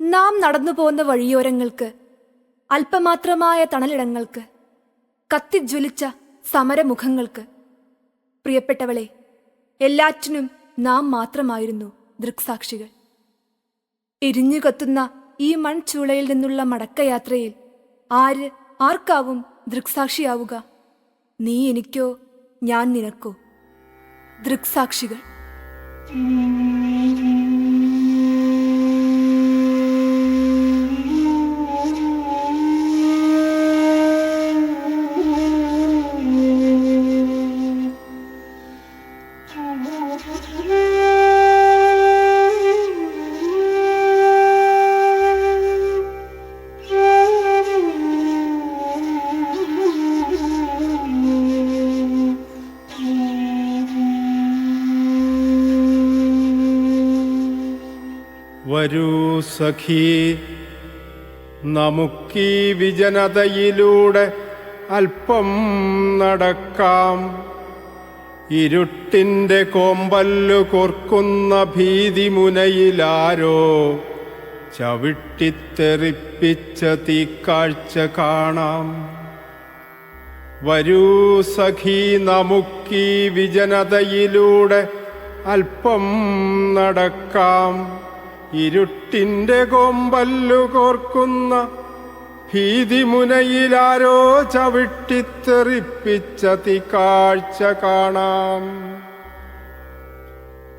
നാം നടന്നു പോകുന്ന വഴിയോരങ്ങൾക്ക് അല്പമാത്രമായ തണലിടങ്ങൾക്ക് കത്തിജ്വലിച്ച സമരമുഖങ്ങൾക്ക്. പ്രിയപ്പെട്ടവളെ എല്ലാറ്റിനും നാം മാത്രമായിരുന്നു ദൃക്സാക്ഷികൾ. എരിഞ്ഞു കത്തുന്ന ഈ മൺചൂളയിൽ നിന്നുള്ള മടക്കയാത്രയിൽ ആര് ആർക്കാവും ദൃക്സാക്ഷിയാവുക? നീ എനിക്കോ ഞാൻ നിനക്കോ? ദൃക്സാക്ഷികൾ. വരൂ സഖി. നമുക്കീ വിജനതയിലൂടെ അല്പം നടക്കാം. ഇരുട്ടിന്റെ കോമ്പല്ലു കോർക്കുന്ന ഭീതിമുനയിലാരോ ചവിട്ടിത്തെറിപ്പിച്ച തീക്കാഴ്ച കാണാം. വരൂ സഖി നമുക്കീ വിജനതയിലൂടെ അല്പം നടക്കാം. ഇരുട്ടിന്റെ കൊമ്പല്ലു കോർക്കുന്ന ഭീതിമുനയിലാരോ ചവിട്ടിത്തെറിപ്പിച്ച തിക്കാഴ്ച കാണാം.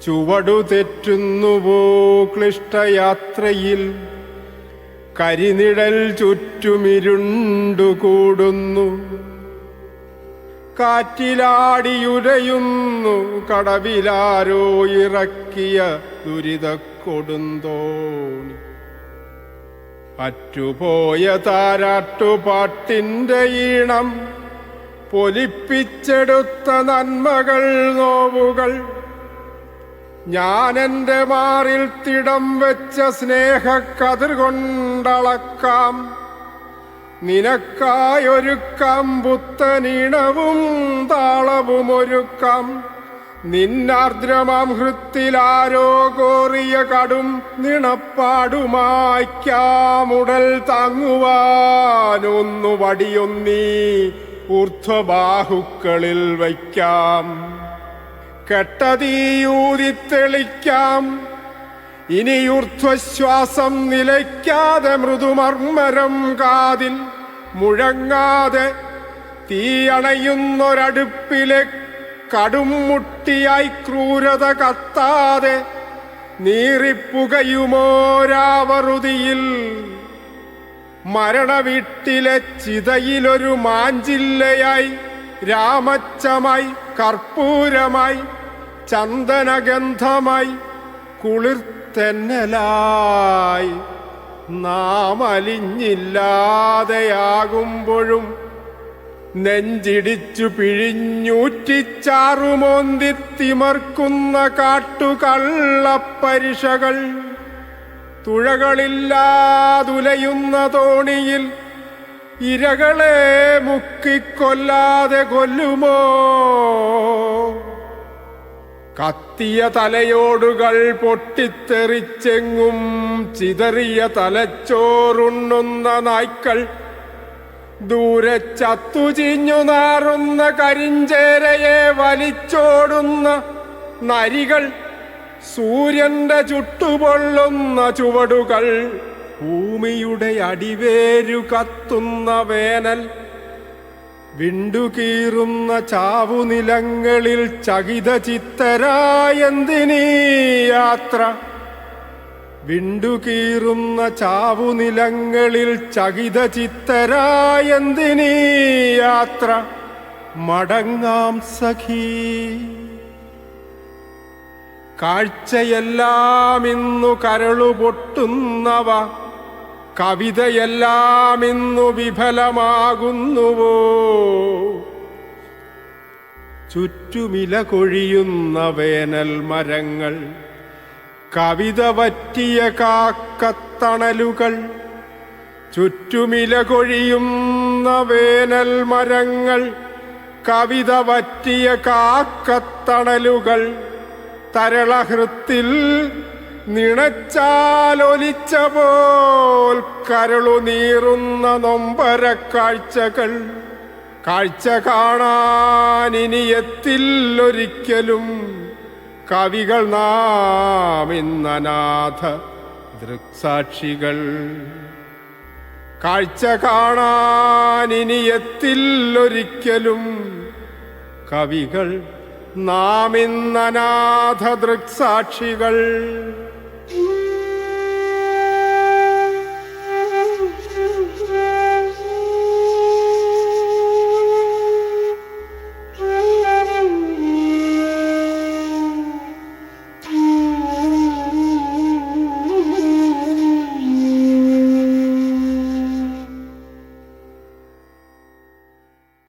ചുവടു തെറ്റുന്നുവോ ക്ലിഷ്ടയാത്രയിൽ? കരിനിഴൽ ചുറ്റുമിരുണ്ടുകൂടുന്നു. കാറ്റിലാടിയുരയുന്നു കടവിലാരോ ഇറക്കിയ ദുരിത കൊടുന്തോണി അറ്റുപോയ താരാട്ടുപാട്ടിന്റെ ഈണം പൊലിപ്പിച്ചെടുത്ത നന്മകൾ നോവുകൾ. ഞാനെന്റെ മാറിൽ തിടം വെച്ച സ്നേഹക്കതിർ കൊണ്ടളക്കാം. നിനക്കായൊരുക്കാം പുത്തനീണവും താളവും ഒരുക്കാം നിന്നാർദ്രമാം ഹൃത്തിലാരോ കോറിയ കടും നിണപ്പാടുമായ്ക്കാമുടൽ താങ്ങുവാനൊന്നു വടിയൊന്നീ ഊർധ്വബാഹുക്കളിൽ വയ്ക്കാം. കെട്ടതീയൂതിത്തെളിക്കാം. ഇനി ഊർധ്വശ്വാസം നിലയ്ക്കാതെ മൃദുമർമ്മരം കാതിൽ മുഴങ്ങാതെ തീയണയുന്നൊരടുപ്പിലെ കടും മുട്ടിയായി ക്രൂരത കത്താതെ നീറിപ്പുകയുമോരാവറുതിയിൽ. മരണവീട്ടിലെ ചിതയിലൊരു മാഞ്ചില്ലയായി രാമച്ചമായി കർപ്പൂരമായി ചന്ദനഗന്ധമായി കുളിർത്തെന്നലായി നാം അലിഞ്ഞില്ലാതെയാകുമ്പോഴും നെഞ്ചിടിച്ചു പിഴിഞ്ഞൂറ്റിച്ചാറുമോന്തി തിമർക്കുന്ന കാട്ടുകള്ളപ്പരിഷകൾ തുഴകളില്ലാതുലയുന്ന തോണിയിൽ ഇരകളെ മുക്കിക്കൊല്ലാതെ കൊല്ലുമോ? കത്തിയ തലയോടുകൾ പൊട്ടിത്തെറിച്ചെങ്ങും ചിതറിയ തലച്ചോറുണ്ണുന്ന നായ്ക്കൾ ദൂരെ ചത്തുചിഞ്ഞു നാറുന്ന കരിഞ്ചേരയെ വലിച്ചോടുന്ന നരികൾ സൂര്യന്റെ ചുട്ടുപൊള്ളുന്ന ചുവടുകൾ ഭൂമിയുടെ അടിവേരു കത്തുന്ന വേനൽ വിണ്ടുകീറുന്ന ചാവുനിലങ്ങളിൽ ചകിത ചിത്തരായെന്തിനീ യാത്ര? വിണ്ടുകീറുന്ന ചാവുനിലങ്ങളിൽ ചകിത ചിത്തരായന്തിനീ യാത്ര? മടങ്ങാം സഖീ. കാഴ്ചയെല്ലാം ഇന്നു കരളുപൊട്ടുന്നവ കവിതയെല്ലാം ഇന്നു വിഫലമാകുന്നുവോ? ചുറ്റുമില കൊഴിയുന്ന വേനൽ മരങ്ങൾ കവിത പറ്റിയ കാക്കത്തണലുകൾ ചുറ്റുമില കൊഴിയുന്ന വേനൽ മരങ്ങൾ കവിത പറ്റിയ കാക്കത്തണലുകൾ തരളഹൃത്തിൽ നിണച്ചാലൊലിച്ച പോൽ കരളു നീറുന്ന നൊമ്പര കാഴ്ചകൾ കാഴ്ച എത്തില്ലൊരിക്കലും കവികൾ നാം ഇന്നനാഥ ദൃക്സാക്ഷികൾ. കാഴ്ച എത്തില്ലൊരിക്കലും കവികൾ നാം ഇന്നനാഥ ദൃക്സാക്ഷികൾ.